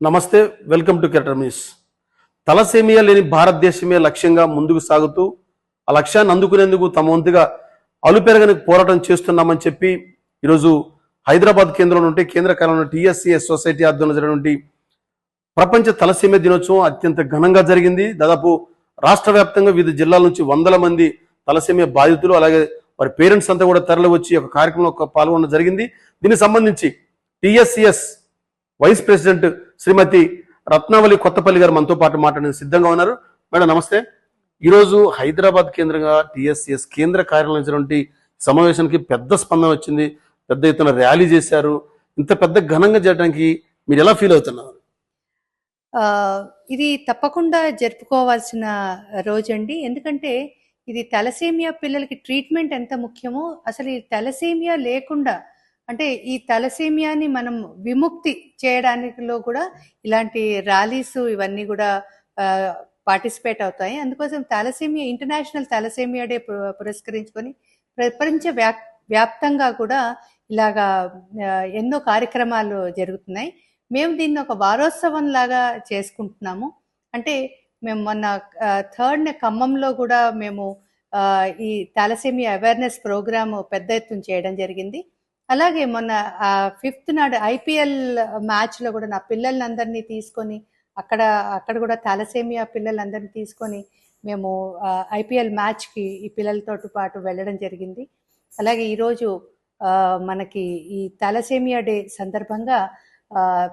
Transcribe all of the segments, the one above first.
నమస్తే welcome to కెటర్మీస్ thalassemia లేని భారతదేశమే లక్ష్యంగా ముందుకు సాగుతూ ఆ లక్ష్యాన్ని అందుకునేందుకు తమ వంతుగా అలుపెరగని పోరాటం చేస్తున్నామని చెప్పి ఈరోజు హైదరాబాద్ కేంద్రంలో ఉంటే కేంద్ర కాలంలో టీఎస్సీఎస్ సొసైటీ ఆధ్వర్యంలో జరిగినటువంటి ప్రపంచ తలసేమియా దినోత్సవం అత్యంత ఘనంగా జరిగింది. దాదాపు రాష్ట్ర వ్యాప్తంగా వివిధ జిల్లాల నుంచి వందల మంది తలసేమియా బాధితులు అలాగే వారి పేరెంట్స్ అంతా కూడా తరలి వచ్చి ఒక కార్యక్రమంలో పాల్గొనడం జరిగింది. దీనికి సంబంధించి టిఎస్సిఎస్ వైస్ ప్రెసిడెంట్ శ్రీమతి రత్నావళి కొత్తపల్లి గారు మనతో పాటు మాట్లాడిన సిద్ధంగా ఉన్నారు. మేడం నమస్తే. ఈరోజు హైదరాబాద్ కేంద్రంగా టిఎస్సిఎస్ కేంద్ర కార్యాలయం సమావేశానికి పెద్ద స్పందన వచ్చింది. పెద్ద ఎత్తున ర్యాలీ చేశారు. ఇంత పెద్ద ఘనంగా చేయడానికి మీరు ఎలా ఫీల్ అవుతున్నారు? ఇది తప్పకుండా జరుపుకోవాల్సిన రోజండి. ఎందుకంటే ఇది తలసేమియా పిల్లలకి ట్రీట్మెంట్ ఎంత ముఖ్యమో అసలు ఈ తలసేమియా లేకుండా అంటే ఈ తలసేమియాని మనం విముక్తి చేయడానికిలో కూడా ఇలాంటి ర్యాలీస్ ఇవన్నీ కూడా పార్టిసిపేట్ అవుతాయి. అందుకోసం తలసేమియా ఇంటర్నేషనల్ తలసేమియా డే పు- పురస్కరించుకొని ప్రపంచ వ్యాప్ వ్యాప్తంగా కూడా ఇలాగా ఎన్నో కార్యక్రమాలు జరుగుతున్నాయి. మేము దీన్ని ఒక వారోత్సవం లాగా చేసుకుంటున్నాము. అంటే మేము మొన్న థర్డ్ ఖమ్మంలో కూడా మేము ఈ థాలసేమియా అవేర్నెస్ ప్రోగ్రాము పెద్ద ఎత్తున చేయడం జరిగింది. అలాగే మొన్న ఫిఫ్త్ నాడు ఐపీఎల్ మ్యాచ్లో కూడా నా పిల్లలందరినీ తీసుకొని అక్కడ అక్కడ కూడా థాలసేమియా పిల్లలందరినీ తీసుకొని మేము ఐపీఎల్ మ్యాచ్కి ఈ పిల్లలతో పాటు వెళ్ళడం జరిగింది. అలాగే ఈరోజు మనకి ఈ థాలసేమియా డే సందర్భంగా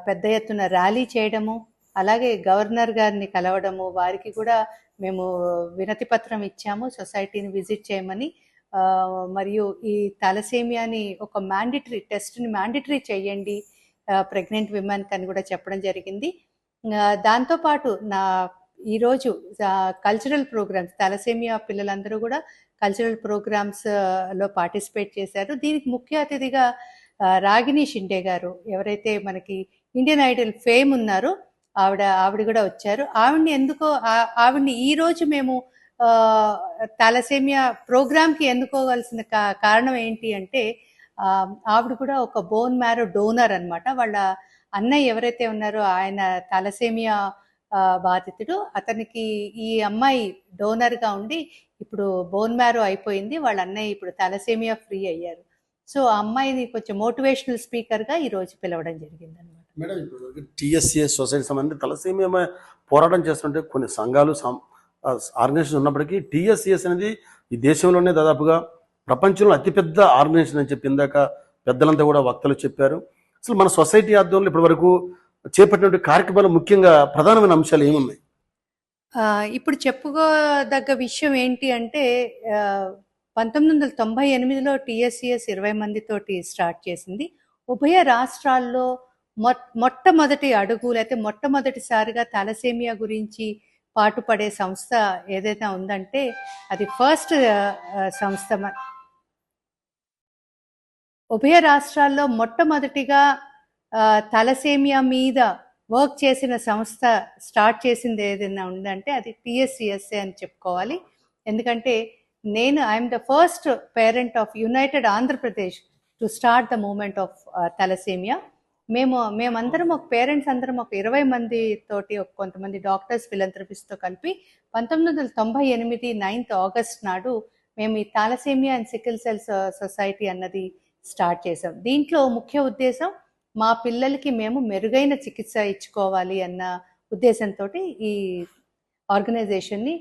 పెద్ద ఎత్తున ర్యాలీ చేయడము అలాగే గవర్నర్ గారిని కలవడము వారికి కూడా మేము వినతి పత్రం ఇచ్చాము సొసైటీని విజిట్ చేయమని మరియు ఈ తలసేమియాని ఒక మ్యాండిటరీ టెస్ట్ని మ్యాండిటరీ చేయండి ప్రెగ్నెంట్ విమెన్కి అని కూడా చెప్పడం జరిగింది. దాంతోపాటు నా ఈరోజు కల్చరల్ ప్రోగ్రామ్స్ తలసేమియా పిల్లలందరూ కూడా కల్చరల్ ప్రోగ్రామ్స్లో పార్టిసిపేట్ చేశారు. దీనికి ముఖ్య అతిథిగా రాగిణి షిండే గారు ఎవరైతే మనకి ఇండియన్ ఐడల్ ఫేమ్ ఉన్నారో ఆవిడ ఆవిడ కూడా వచ్చారు. ఆవిడ్ని ఎందుకో ఆవిడని ఆవిడ్ని ఈ రోజు మేము థాలసేమియా ప్రోగ్రామ్కి ఎన్నుకోవాల్సిన కారణం ఏంటి అంటే ఆవిడ కూడా ఒక బోన్ మ్యారో డోనర్ అన్నమాట. వాళ్ళ అన్నయ్య ఎవరైతే ఉన్నారో ఆయన థాలసేమియా బాధితుడు. అతనికి ఈ అమ్మాయి డోనర్గా ఉండి ఇప్పుడు బోన్ మ్యారో అయిపోయింది. వాళ్ళ అన్నయ్య ఇప్పుడు థాలసేమియా ఫ్రీ అయ్యారు. సో ఆ అమ్మాయిని కొంచెం మోటివేషనల్ స్పీకర్గా ఈరోజు పిలవడం జరిగింది అనమాట మేడం ఇప్పుడు టీఎస్సీఎస్ సొసైటీ సంబంధించి తలసేమియా పోరాటం చేస్తుంటే కొన్ని సంఘాలు ఆర్గనైజేషన్ ఉన్నప్పటికీ టీఎస్సిఎస్ అనేది ఈ దేశంలోనే దాదాపుగా ప్రపంచంలో అతిపెద్ద ఆర్గనైజేషన్ అని చెప్పి ఇందాక పెద్దలంతా కూడా వక్తలు చెప్పారు. అసలు మన సొసైటీ ఆధ్వర్యంలో ఇప్పటి వరకు చేపట్టినటువంటి కార్యక్రమాలు ముఖ్యంగా ప్రధానమైన అంశాలు ఏమున్నాయి? ఇప్పుడు చెప్పుకోదగ్గ విషయం ఏంటి అంటే పంతొమ్మిది వందల తొంభై ఎనిమిదిలో టీఎస్సిఎస్ ఇరవై మందితోటి స్టార్ట్ చేసింది. ఉభయ రాష్ట్రాల్లో మొ మొట్టమొదటి అడుగు లేకపోతే మొట్టమొదటిసారిగా తలసేమియా గురించి పాటుపడే సంస్థ ఏదైతే ఉందంటే అది ఫస్ట్ సంస్థ ఉభయ రాష్ట్రాల్లో మొట్టమొదటిగా తలసేమియా మీద వర్క్ చేసిన సంస్థ స్టార్ట్ చేసింది ఏదైనా ఉందంటే అది పిఎస్సిఎస్ఏ అని చెప్పుకోవాలి. ఎందుకంటే నేను I'm the first parent of united Andhra Pradesh to start the moment of thalassemia. మేము మేమందరం ఒక పేరెంట్స్ అందరం ఒక ఇరవై మంది తోటి ఒక కొంతమంది డాక్టర్స్ ఫిలంథ్రపిస్ట్తో కలిపి పంతొమ్మిది వందల తొంభై ఎనిమిది నైన్త్ ఆగస్ట్ నాడు మేము ఈ thalassemia and sickle cells society అన్నది స్టార్ట్ చేసాం దీంట్లో ముఖ్య ఉద్దేశం మా పిల్లలకి మేము మెరుగైన చికిత్స ఇచ్చుకోవాలి అన్న ఉద్దేశంతో ఈ ఆర్గనైజేషన్ని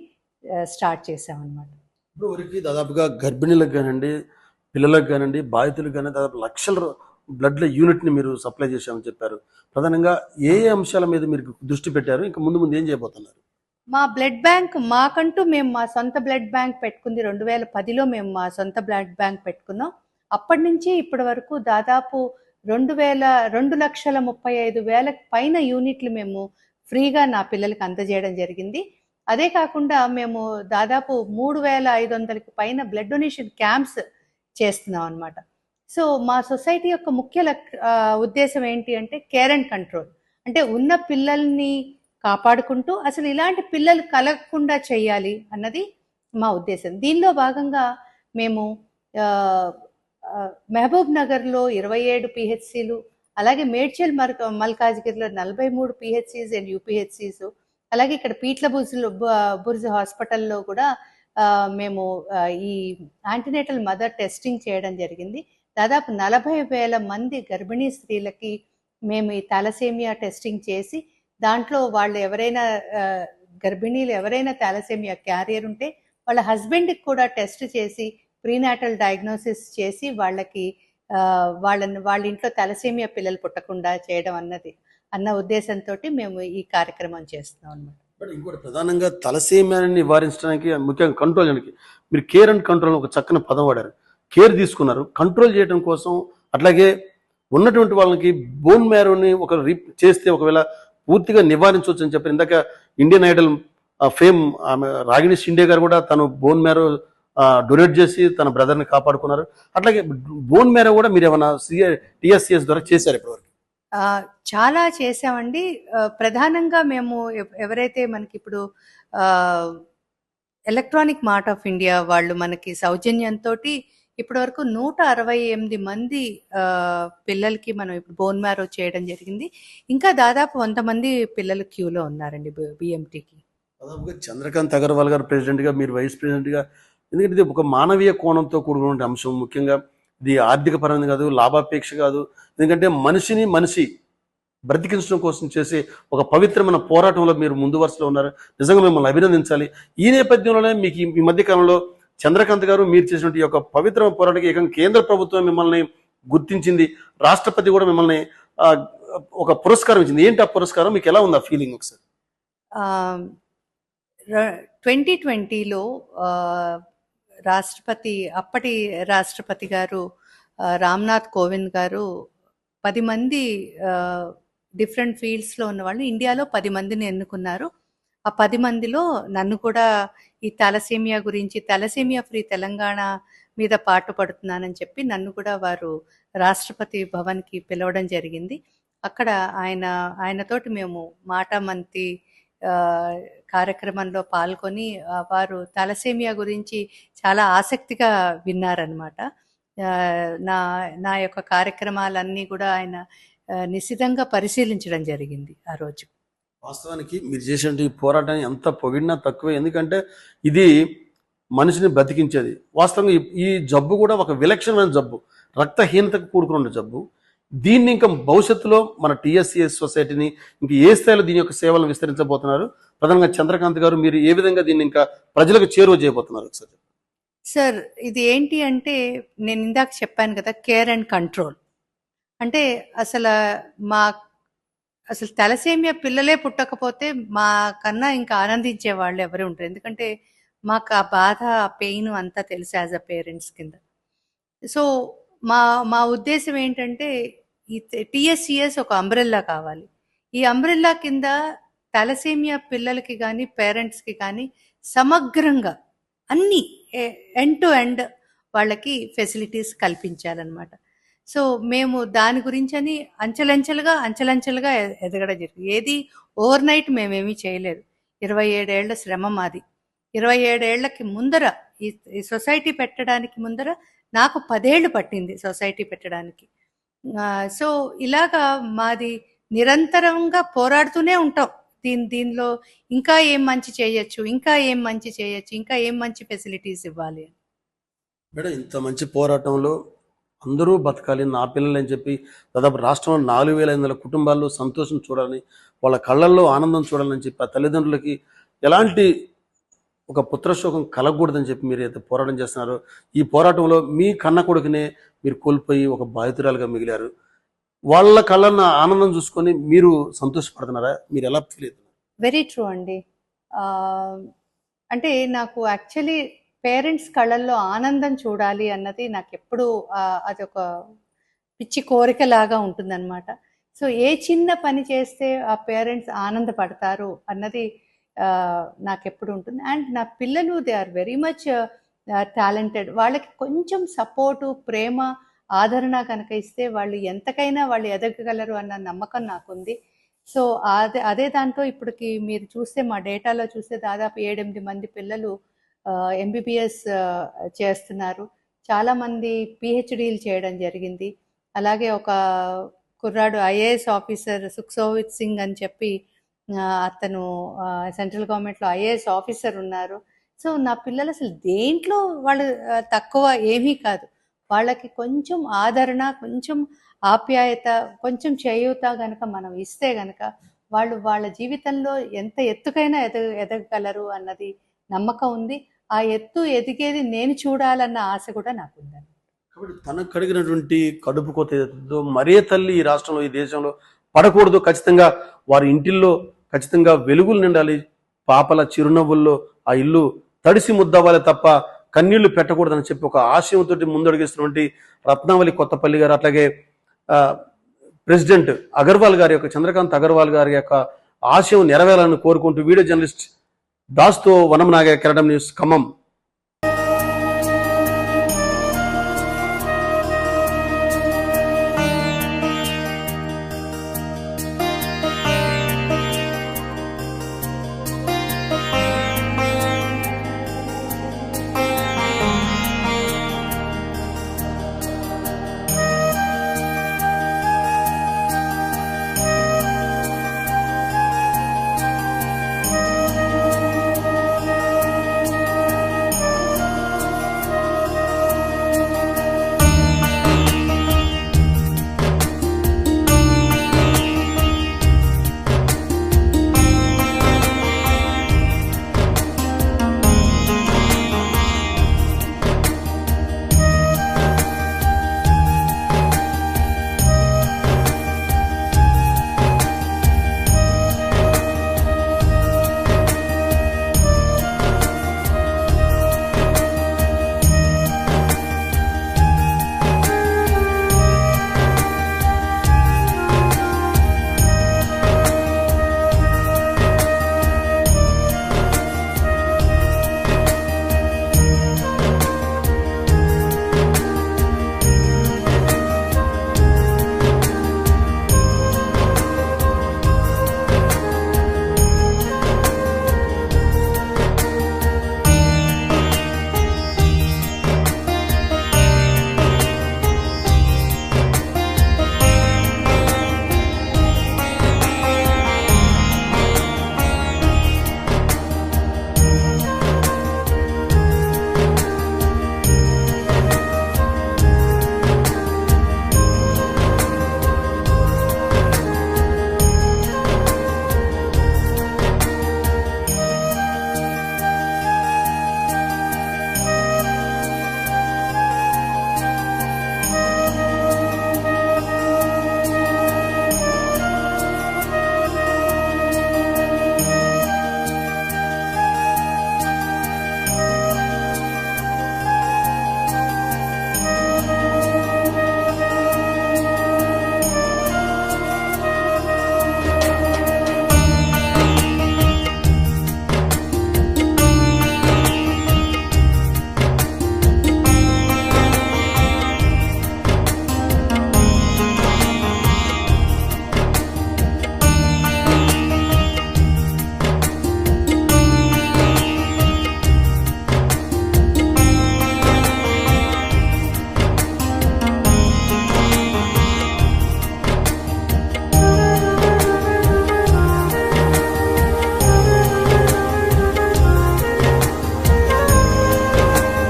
స్టార్ట్ చేసాం అనమాట ఇప్పుడు వరకు దాదాపుగా గర్భిణీలకు కానివ్వండి పిల్లలకు కానివ్వండి బాధితులకు కానీ దాదాపు లక్షల బ్లడ్ల యూనిట్ని మీరు సప్లై చేశామని చెప్పారు. ప్రధానంగా ఏ ఏ అంశాల మీద మీరు దృష్టి పెట్టారు? ఇంకా ముందు ముందు ఏం చేయబోతున్నారు? మా బ్లడ్ బ్యాంక్ మాకంటూ మేము మా సొంత బ్లడ్ బ్యాంక్ పెట్టుకుంది. రెండు వేల పదిలో మేము మా సొంత బ్లడ్ బ్యాంక్ పెట్టుకున్నాం. అప్పటి నుంచి ఇప్పటి వరకు దాదాపు రెండు వేల రెండు లక్షల ముప్పై ఐదు వేల పైన యూనిట్లు మేము ఫ్రీగా నా పిల్లలకి అందజేయడం జరిగింది. అదే కాకుండా మేము దాదాపు మూడు వేల ఐదు వందలకి పైన బ్లడ్ డొనేషన్ క్యాంప్స్ చేస్తున్నాం అనమాట సో మా సొసైటీ యొక్క ముఖ్య లక్ ఉద్దేశం ఏంటి అంటే కేర్ అండ్ కంట్రోల్. అంటే ఉన్న పిల్లల్ని కాపాడుకుంటూ అసలు ఇలాంటి పిల్లలు కలగకుండా చేయాలి అన్నది మా ఉద్దేశం. దీనిలో భాగంగా మేము మహబూబ్ నగర్లో ఇరవై ఏడు పిహెచ్సిలు అలాగే మేడ్చల్ మర్ మల్కాజ్గిరిలో నలభై మూడు పిహెచ్సిస్ అండ్ యూపీహెచ్సిస్ అలాగే ఇక్కడ పీట్ల బుర్జులు బుర్జ్ హాస్పిటల్లో కూడా మేము ఈ యాంటీనేటల్ మదర్ టెస్టింగ్ చేయడం జరిగింది. దాదాపు నలభై వేల మంది గర్భిణీ స్త్రీలకి మేము ఈ థాలసేమియా టెస్టింగ్ చేసి దాంట్లో వాళ్ళు ఎవరైనా గర్భిణీలు ఎవరైనా థాలసేమియా క్యారియర్ ఉంటే వాళ్ళ హస్బెండ్కి కూడా టెస్ట్ చేసి ప్రీనాటల్ డయాగ్నోసిస్ చేసి వాళ్ళకి వాళ్ళని వాళ్ళ ఇంట్లో తలసేమియా పిల్లలు పుట్టకుండా చేయడం అన్నది అన్న ఉద్దేశంతో మేము ఈ కార్యక్రమం చేస్తున్నాం అన్నమాట. బట్ ఇంకోటి ప్రధానంగా తలసేమియాని నివారించడానికి ముఖ్యంగా కంట్రోల్ చేయడానికి మీరు కేర్ అండ్ కంట్రోల్ ఒక చక్కని పదం వాడారు. కేర్ తీసుకున్నారు. కంట్రోల్ చేయడం కోసం అట్లాగే ఉన్నటువంటి వాళ్ళకి బోన్ మ్యారోని ఒక రీప్ చేస్తే ఒకవేళ పూర్తిగా నివారించవచ్చు అని చెప్పారు ఇందాక ఇండియన్ ఐడల్ ఫేమ్ ఆమె రాగిణి షిండే గారు కూడా తను బోన్ మ్యారో డొనేట్ చేసి తన బ్రదర్ని కాపాడుకున్నారు. అట్లాగే బోన్ మ్యారో కూడా మీరు ఏమైనా సిఏ టిఎస్సిఎస్ ద్వారా చేశారు ఇప్పటివరకు? చాలా చేసామండి ప్రధానంగా మేము ఎవరైతే మనకి ఇప్పుడు ఎలక్ట్రానిక్ మార్ట్ ఆఫ్ ఇండియా వాళ్ళు మనకి సౌజన్యంతో ఇప్పటి వరకు నూట అరవై ఎనిమిది మంది పిల్లలకి మనం ఇప్పుడు బోన్ మ్యారో చేయడం జరిగింది. ఇంకా దాదాపు వంద మంది పిల్లలు క్యూలో ఉన్నారండి బిఎంటీకి దాదాపుగా చంద్రకాంత్ అగర్వాల్ గారు ప్రెసిడెంట్గా మీరు వైస్ ప్రెసిడెంట్గా ఎందుకంటే ఇది ఒక మానవీయ కోణంతో కూడుకున్న అంశం. ముఖ్యంగా ఇది ఆర్థిక పరమైనది కాదు లాభాపేక్ష కాదు. ఎందుకంటే మనిషిని మనిషి బ్రతికించడం కోసం చేసే ఒక పవిత్రమైన పోరాటంలో మీరు ముందు వరుసలో ఉన్నారు. నిజంగా మిమ్మల్ని అభినందించాలి. ఈ నేపథ్యంలోనే మీకు ఈ మధ్య కాలంలో చంద్రకాంత్ గారు మీరు చేసినటువంటి యొక్క పవిత్ర పోరాటకి ఏకంగా కేంద్ర ప్రభుత్వం మిమ్మల్ని గుర్తించింది రాష్ట్రపతి కూడా మిమ్మల్ని ఒక పురస్కారం ఇచ్చింది. ఏంటి ఆ పురస్కారం? మీకు ఎలా ఉంది ఆ ఫీలింగ్ ఒకసారి? ట్వంటీ ట్వంటీలో రాష్ట్రపతి అప్పటి రాష్ట్రపతి గారు రామ్నాథ్ కోవింద్ గారు పది మంది డిఫరెంట్ ఫీల్డ్స్లో ఉన్న వాళ్ళు ఇండియాలో పది మందిని ఎన్నుకున్నారు. ఆ పది మందిలో నన్ను కూడా ఈ తలసేమియా గురించి తలసేమియా ఫ్రీ తెలంగాణ మీద పాటు పడుతున్నానని చెప్పి నన్ను కూడా వారు రాష్ట్రపతి భవన్కి పిలవడం జరిగింది. అక్కడ ఆయన ఆయనతోటి మేము మాటామంతి కార్యక్రమంలో పాల్గొని వారు తలసేమియా గురించి చాలా ఆసక్తిగా విన్నారనమాట నా నా యొక్క కార్యక్రమాలన్నీ కూడా ఆయన నిశితంగా పరిశీలించడం జరిగింది ఆ రోజు. వాస్తవానికి మీరు చేసిన ఈ పోరాటాన్ని ఎంత పొగిడినా తక్కువే. ఎందుకంటే ఇది మనిషిని బతికించేది వాస్తవంగా ఈ- జబ్బు కూడా ఒక విలక్షణమైన జబ్బు. రక్తహీనతకు కూడుకున్న జబ్బు. దీన్ని ఇంకా భవిష్యత్తులో మన టీఎస్సీఎస్ సొసైటీని ఇంక ఏ స్థాయిలో దీని యొక్క సేవలను విస్తరించబోతున్నారు? ప్రధానంగా చంద్రకాంత్ గారు మీరు ఏ విధంగా దీన్ని ఇంకా ప్రజలకు చేరువ చేయబోతున్నారు? ఒకసారి సార్ ఇది ఏంటి అంటే నేను ఇందాక చెప్పాను కదా కేర్ అండ్ కంట్రోల్. అంటే అసలు మా అసలు తలసేమియా పిల్లలే పుట్టకపోతే మా కన్నా ఇంకా ఆనందించే వాళ్ళు ఎవరు ఉంటారు ఎందుకంటే మాకు ఆ బాధ ఆ పెయిన్ అంతా తెలుసు యాజ్ అ పేరెంట్స్ కింద. సో మా మా ఉద్దేశం ఏంటంటే ఈ టిఎస్సిఎస్ ఒక అంబ్రెల్లా కావాలి. ఈ అంబ్రెల్లా కింద తలసేమియా పిల్లలకి కానీ పేరెంట్స్కి కానీ సమగ్రంగా అన్ని ఎండ్ టు ఎండ్ వాళ్ళకి ఫెసిలిటీస్ కల్పించాలన్నమాట. సో మేము దాని గురించని అంచెలంచెలుగా అంచెలంచెలుగా ఎదగడం జరిగింది. ఏది? ఓవర్ నైట్ మేమేమీ చేయలేదు. ఇరవై ఏడేళ్ళ శ్రమ మాది. ఇరవై ఏడేళ్ళకి ముందర ఈ సొసైటీ పెట్టడానికి ముందర నాకు పదేళ్ళు పట్టింది సొసైటీ పెట్టడానికి. సో ఇలాగా మాది నిరంతరంగా పోరాడుతూనే ఉంటాం. దీని దీనిలో ఇంకా ఏం మంచి చేయొచ్చు ఇంకా ఏం మంచి చేయొచ్చు ఇంకా ఏం మంచి ఫెసిలిటీస్ ఇవ్వాలి అని. మేడం ఇంత మంచి పోరాటంలో అందరూ బతకాలి నా పిల్లలని చెప్పి దాదాపు రాష్ట్రంలో నాలుగు వేల ఐదు వందల కుటుంబాల్లో సంతోషం చూడాలని వాళ్ళ కళ్ళల్లో ఆనందం చూడాలని చెప్పి ఆ తల్లిదండ్రులకి ఎలాంటి ఒక పుత్రశోకం కలగకూడదని చెప్పి మీరు అయితే పోరాటం చేస్తున్నారో ఈ పోరాటంలో మీ కన్న కొడుకునే మీరు కోల్పోయి ఒక బాధితురాలుగా మిగిలారు. వాళ్ళ కళ్ళన్న ఆనందం చూసుకొని మీరు సంతోషపడుతున్నారా? మీరు ఎలా ఫీల్ అవుతున్నారు? వెరీ ట్రూ అండి. అంటే నాకు యాక్చువల్లీ పేరెంట్స్ కళ్ళల్లో ఆనందం చూడాలి అన్నది నాకు ఎప్పుడు ఒక పిచ్చి కోరికలాగా ఉంటుందన్నమాట. సో ఏ చిన్న పని చేస్తే ఆ పేరెంట్స్ ఆనందపడతారు అన్నది నాకెప్పుడు నాకు ఎప్పుడు ఉంటుంది. అండ్ నా పిల్లలు they are very much talented. వాళ్ళకి కొంచెం సపోర్టు ప్రేమ ఆదరణ కనుక ఇస్తే వాళ్ళు ఎంతకైనా వాళ్ళు ఎదగగలరు అన్న నమ్మకం నాకుంది. సో అదే అదే దాంతో ఇప్పటికి మీరు చూస్తే మా డేటాలో చూస్తే దాదాపు ఏడెనిమిది మంది పిల్లలు ఎంబీబీఎస్ చేస్తున్నారు. చాలామంది పిహెచ్డీలు చేయడం జరిగింది. అలాగే ఒక కుర్రాడు ఐఏఎస్ ఆఫీసర్ సుఖ్సోవిత్ సింగ్ అని చెప్పి అతను సెంట్రల్ గవర్నమెంట్లో ఐఏఎస్ ఆఫీసర్ ఉన్నారు. సో నా పిల్లలు అసలు దేంట్లో వాళ్ళు తక్కువ ఏమీ కాదు. వాళ్ళకి కొంచెం ఆదరణ కొంచెం ఆప్యాయత కొంచెం చేయూత గనక మనం ఇస్తే గనక వాళ్ళు వాళ్ళ జీవితంలో ఎంత ఎత్తుకైనా ఎదగ ఎదగగలరు అన్నది నమ్మకం ఉంది. ఆ ఎత్తు ఎదిగేది నేను చూడాలన్న ఆశ కూడా నాకు ఉందండి కాబట్టి తనకు కడిగినటువంటి కడుపు కొత్త ఏదైతుందో మరే తల్లి ఈ రాష్ట్రంలో ఈ దేశంలో పడకూడదు. ఖచ్చితంగా వారి ఇంటిల్లో ఖచ్చితంగా వెలుగులు నిండాలి. పాపల చిరునవ్వుల్లో ఆ ఇల్లు తడిసి ముద్దవ్వాలి తప్ప కన్నీళ్ళు పెట్టకూడదని చెప్పి ఒక ఆశయంతో ముందడుగిస్తున్నటువంటి రత్నావళి కొత్తపల్లి గారు అట్లాగే ప్రెసిడెంట్ అగర్వాల్ గారి యొక్క చంద్రకాంత్ అగర్వాల్ గారి యొక్క ఆశయం నెరవేరాలని కోరుకుంటూ వీడియో జర్నలిస్ట్ దాస్తో వనం నాగ కెరడం న్యూస్ ఖమ్మం